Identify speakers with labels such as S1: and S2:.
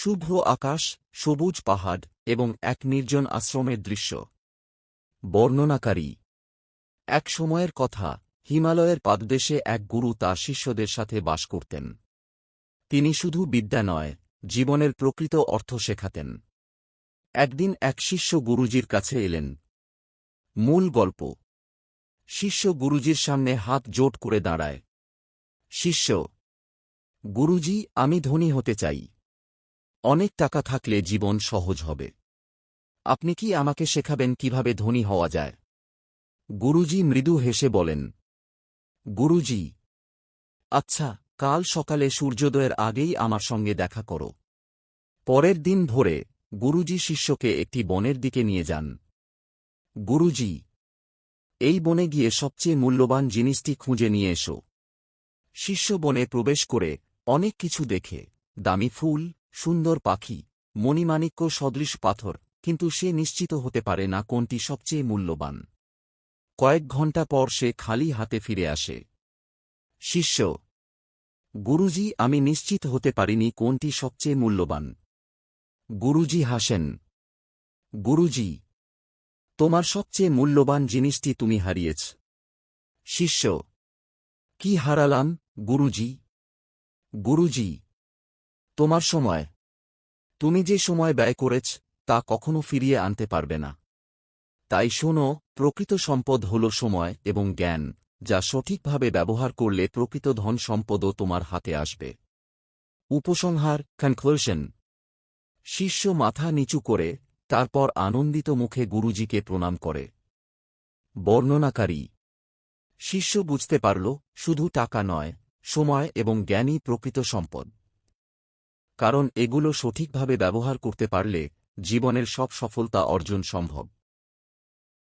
S1: শুভ্র আকাশ, সবুজ পাহাড় এবং এক নির্জন আশ্রমের দৃশ্য। বর্ণনাকারী। এক সময়ের কথা, হিমালয়ের পাদদেশে এক গুরু তার শিষ্যদের সাথে বাস করতেন। তিনি শুধু বিদ্যা নয়, জীবনের প্রকৃত অর্থ শেখাতেন। একদিন এক শিষ্য গুরুজির কাছে এলেন। মূল গল্প। শিষ্য গুরুজির সামনে হাত জোট করে দাঁড়ায়। শিষ্য, গুরুজি, আমি ধনী হতে চাই। অনেক টাকা থাকলে জীবন সহজ হবে। আপনি কি আমাকে শেখাবেন কীভাবে ধনী হওয়া যায়? গুরুজি মৃদু হেসে বলেন, গুরুজি আচ্ছা কাল সকালে সূর্যোদয়ের আগেই আমার সঙ্গে দেখা করো। পরের দিন ভোরে গুরুজি শিষ্যকে একটি বনের দিকে নিয়ে যান। গুরুজি, এই বনে গিয়ে সবচেয়ে মূল্যবান জিনিসটি খুঁজে নিয়ে এসো। শিষ্য বনে প্রবেশ করে অনেক কিছু দেখে, দামি ফুল সুন্দর পাখি, মণিমাণিক্য সদৃশ পাথর, কিন্তু সে নিশ্চিত হতে পারে না কোনটি সবচেয়ে মূল্যবান। কয়েক ঘণ্টা পর সে খালি হাতে ফিরে আসে। শিষ্য, গুরুজি, আমি নিশ্চিত হতে পারিনি কোনটি সবচেয়ে মূল্যবান। গুরুজি হাসেন, গুরুজি, তোমার সবচেয়ে মূল্যবান জিনিসটি তুমি হারিয়েছ। শিষ্য, কি হারালাম, গুরুজি? গুরুজি তোমার সময়। তুমি যে সময় ব্যয় করেছ, তা কখনো ফিরিয়ে আনতে পারবে না। তাই শোনো, প্রকৃত সম্পদ হল সময় এবং জ্ঞান, যা সঠিকভাবে ব্যবহার করলে প্রকৃত ধন সম্পদও তোমার হাতে আসবে। উপসংহার কনক্লুশন শিষ্য মাথা নিচু করে, তারপর আনন্দিত মুখে গুরুজিকে প্রণাম করে। বর্ণনাকারী। শিষ্য বুঝতে পারল, শুধু টাকা নয়, সময় এবং জ্ঞানই প্রকৃত সম্পদ। কারণ এগুলো সঠিকভাবে ব্যবহার করতে পারলে জীবনের সব সফলতা অর্জন সম্ভব।